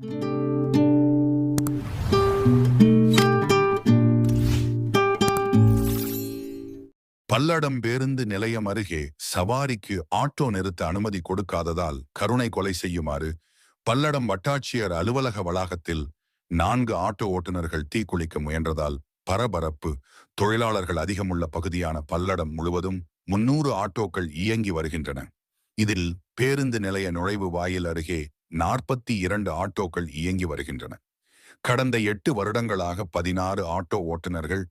பல்லடம் பேருந்து நிலையம் அருகே சவாரிக்கு ஆட்டோ நிறுத்த அனுமதி கொடுக்காததால் கருணை கொலை செய்யுமாறு பல்லடம் வட்டாட்சியர் அலுவலக வளாகத்தில் நான்கு ஆட்டோ ஓட்டுநர்கள் தீக்குளிக்க முயன்றதால் பரபரப்பு. தொழிலாளர்கள் அதிகமுள்ள பகுதியான பல்லடம் முழுவதும் முன்னூறு ஆட்டோக்கள் இயங்கி வருகின்றன. இதில் பேருந்து நிலைய நுழைவு வாயில் அருகே நாற்பத்தி இரண்டு ஆட்டோக்கள் இயங்கி வருகின்றன. கடந்த எட்டு வருடங்களாக பதினாறு ஆட்டோ ஓட்டுநர்கள்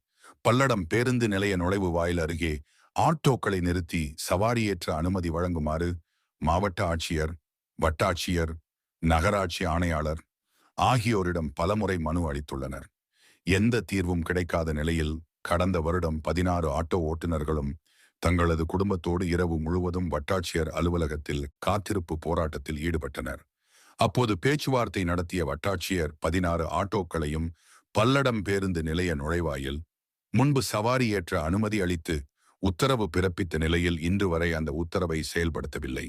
பல்லடம் பேருந்து நிலைய நுழைவு வாயில் அருகே ஆட்டோக்களை நிறுத்தி சவாரியேற்ற அனுமதி வழங்குமாறு மாவட்ட ஆட்சியர் வட்டாட்சியர் நகராட்சி ஆணையாளர் ஆகியோரிடம் பலமுறை மனு அளித்துள்ளனர். எந்த தீர்வும் கிடைக்காத நிலையில் கடந்த வருடம் பதினாறு ஆட்டோ ஓட்டுநர்களும் தங்களது குடும்பத்தோடு இரவு முழுவதும் வட்டாட்சியர் அலுவலகத்தில் காத்திருப்பு போராட்டத்தில் ஈடுபட்டனர். அப்போது பேச்சுவார்த்தை நடத்திய வட்டாட்சியர் பதினாறு ஆட்டோக்களையும் பல்லடம் பேருந்து நிலைய நுழைவாயில் முன்பு சவாரி ஏற்ற அனுமதி அளித்து உத்தரவு பிறப்பித்த நிலையில் இன்று வரை அந்த உத்தரவை செயல்படுத்தவில்லை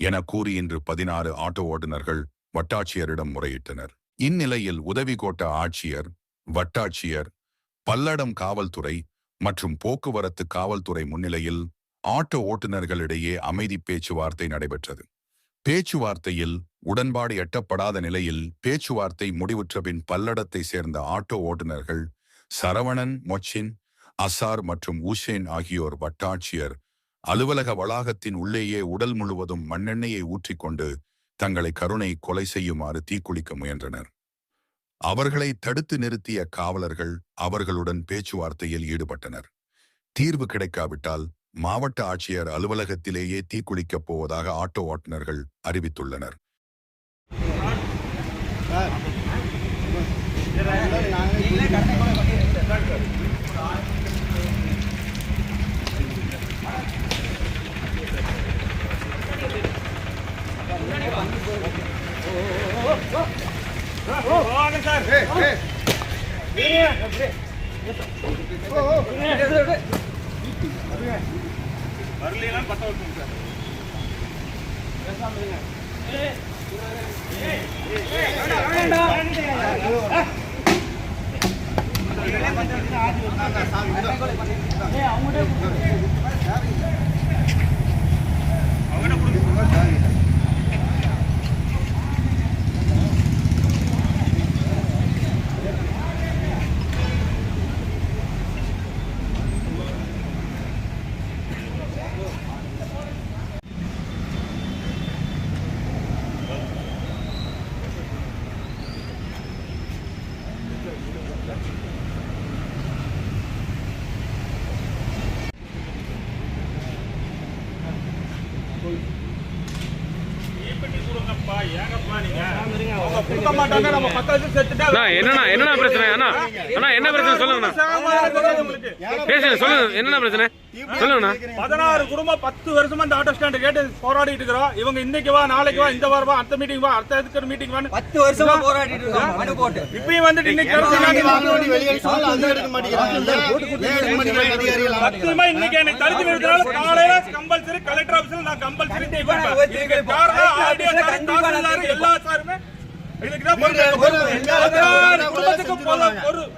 என கூறி இன்று பதினாறு ஆட்டோ ஓட்டுநர்கள் வட்டாட்சியரிடம் முறையிட்டனர். இந்நிலையில் உதவி கோட்ட ஆட்சியர் வட்டாட்சியர் பல்லடம் காவல்துறை மற்றும் போக்குவரத்து காவல்துறை முன்னிலையில் ஆட்டோ ஓட்டுநர்களிடையே அமைதி பேச்சுவார்த்தை நடைபெற்றது. பேச்சுவார்த்தையில் உடன்பாடு எட்டப்படாத நிலையில் பேச்சுவார்த்தை முடிவுற்ற பின் பல்லடத்தை சேர்ந்த ஆட்டோ ஓட்டுநர்கள் சரவணன் மொச்சின் அசார் மற்றும் ஊஷேன் ஆகியோர் வட்டாட்சியர் அலுவலக வளாகத்தின் உள்ளேயே உடல் முழுவதும் மண்ணெண்ணெயை ஊற்றிக்கொண்டு தங்களை கருணை கொலை செய்யுமாறு தீக்குளிக்க முயன்றனர். அவர்களை தடுத்து நிறுத்திய காவலர்கள் அவர்களுடன் பேச்சுவார்த்தையில் ஈடுபட்டனர். தீர்வு கிடைக்காவிட்டால் மாவட்ட ஆட்சியர் அலுவலகத்திலேயே தீக்குளிக்கப் போவதாக ஆட்டோ ஓட்டுநர்கள் அறிவித்துள்ளனர் வரலாம் பட்ட வைப்போம் சார் அவங்கள்ட்ட அண்ணா என்னண்ணா என்னண்ணா பிரச்சனை? அண்ணா அண்ணா என்ன பிரச்சனை? சொல்லுங்கண்ணா. பேசுங்க சொல்லுங்க என்னண்ணா பிரச்சனை? சொல்லுங்கண்ணா. பதினாறு குடும்பம் பத்து வருஷமா இந்த ஆட்டோ ஸ்டாண்ட் கேட்டு போராடிட்டு இருக்கிறோம். இவங்க இன்னைக்கு வா நாளைக்கு வா இந்த வாரம் வா அடுத்த மீட்டிங் வா அடுத்த இருக்கிற மீட்டிங் வா பத்து வருஷமா போராடிட்டு இருக்கோம் மனு போட்டு. இப்பயும் வந்துட்டு இன்னைக்கு எனக்கு தடுத்து நிறுத்தினால காலையில கம்பல்சரி கலெக்டர் ஆபீஸ்ல நான் கம்பல்சரி காரணம் தாசில்தார் எல்லா சாருமே குடும்பத்துக்கு பொறு- பொறு-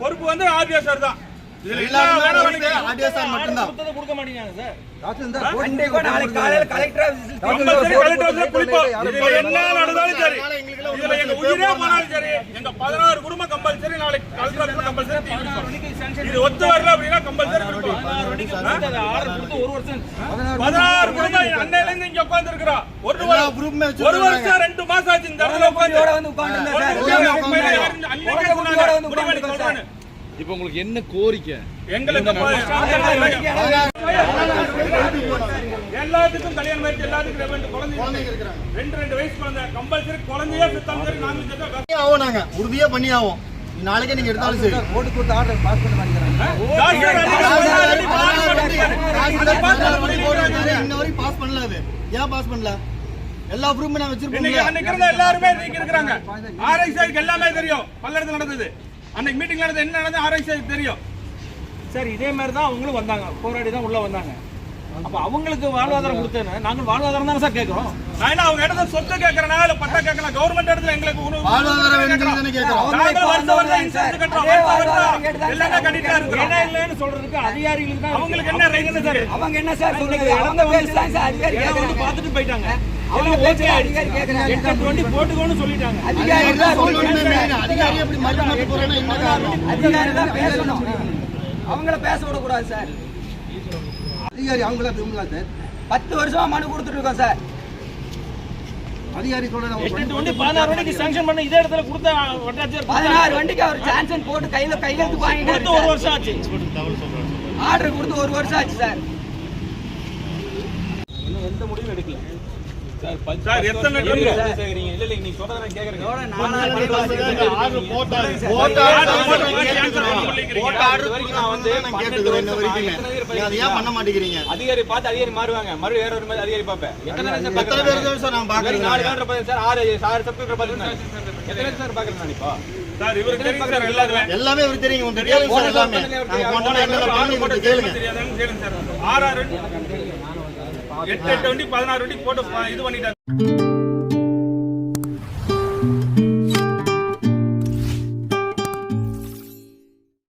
பொறுப்பு. வந்து ஆர்டிஓ சார் தான். இதுல எல்லா வேலை கொடுக்க மாட்டீங்க சார் கண்டிப்பா நாளைக்கு காலையில கலெக்டர் ஆபீஸ்ல கம்பல்சரி கலெக்டர் ஆபீஸ்ல குளிப்போம் இதுல என்ன நடந்தாலும் சரி. இதுல எங்க உயிரே போனாலும் சரி. எங்க பதினாறு குடும்பம் இங்க உட்கார்ந்து ஒரு ஒரு வருஷம் ரெண்டு மாசம் ஆச்சு இந்த இடத்துல உட்கார்ந்து. வந்து. இப்போ உங்களுக்கு என்ன கோரிக்கை? எங்களுக்கு எல்லாத்துக்கும் கல்யாணம் ஆயிடுச்சு எல்லாத்துக்கும் ரெண்டு குழந்தை ரெண்டு ரெண்டு வயசு குழந்தை. கம்பல்சரி குழந்தையே ஆகும் நாங்க. உறுதியா பண்ணி ஆகும் நாளைக்கே நீங்க எடுத்தாலும் சரி. ஓட்டு கொடுத்த ஆர்டர் பாஸ் பண்ண மாட்டேங்கிறாங்க. இன்ன வரைக்கும் பாஸ் பண்ணல அது. ஏன் பாஸ் பண்ணல? எல்லா ப்ரூஃபும் நான் இருந்த எல்லாருமே இன்னைக்கு இருக்கிறாங்க. ஆர்ஐசிக்கு எல்லாமே தெரியும். பல்லடத்துல நடந்தது. அன்னைக்கு மீட்டிங் நடந்தது என்ன நடந்தது? ஆர்ஐசிக்கு தெரியும். சார் இதே மாதிரி தான் அவங்களும் வந்தாங்க. போராடி தான் உள்ள வந்தாங்க. அப்ப அவங்களுக்கு வாழ்வாதாரம் கொடுத்தேன்னு நாங்க வாழ்வாதாரம் தானே சார் கேட்கறோம். நான் என்ன அவங்க இடத்துல சொத்து கேட்கறேனா இல்ல பட்டா கேட்கலாம் கவர்மெண்ட் இடத்துல எங்களுக்கு உணவு இடம் இல்லைன்னு சொல்றதுக்கு அதிகாரிகளுக்கு தான் அவங்களுக்கு என்ன ரைட் சார்? அவங்க என்ன சார் சொல்லுங்க அவங்க பேசுறாங்க சார் அதிகாரி வந்து பார்த்துட்டு போயிட்டாங்க. அவங்க அதிகாரி கேட்கறாங்க. எட்டு டுவெண்ட்டி போட்டுக்கோன்னு சொல்லிட்டாங்க. அதிகாரி தான். அதிகாரி போறேன்னா என்ன காரணம் அதிகாரி தான் பேசணும். அவங்கள பேச விடக்கூடாது சார். அதிகாரி அவங்கள விரும்பலாம் சார். பத்து வருஷமா மனு கொடுத்துட்டு இருக்கோம் சார். அதிகாரி சொல்றது பதினாறு வண்டிக்கு சாங்ஷன் பண்ண இதே இடத்துல கொடுத்த பதினாறு வண்டிக்கு அவர் சான்சன் போட்டு கையில கையெழுத்து கொடுத்து ஒரு வாங்கிட்டு வருஷம் ஆச்சு. ஆர்டர் கொடுத்து ஒரு வருஷம் ஆச்சு சார். இன்னும் எந்த முடிவும் எடுக்கல. சார் எத்தனை கேக்குறீங்க. இல்ல இல்ல நீங்க சொல்றத நான் கேக்குறேன் அதிகாரி பார்த்து அதிகாரி மாறுவாங்க. மறு வேற ஒரு அதிகாரி பார்ப்பேன். எத்தனை பேர் சார் நான் பாக்குறேன் நாலு பேர் ஆறு ஆறு சப்ஸ்கிரைபர் பார்த்துருந்தேன் எத்தனை பேர் சார். பாக்குறேன் நான் இப்போ? சார் இவருக்கு தெரியும் சார் எல்லாருமே எல்லாமே. இவருக்கு தெரியும். உங்களுக்கு தெரியாது சார் எல்லாமே. நாங்க போனோம் என்னென்ன பண்ணி இவருக்கு கேளுங்க. தெரியாதுன்னு கேளுங்க. சார் ஆறு ஆறு. எட்டு எட்டு வண்டி பதினாறு வண்டி போட்டு இது பண்ணிட்டாங்க.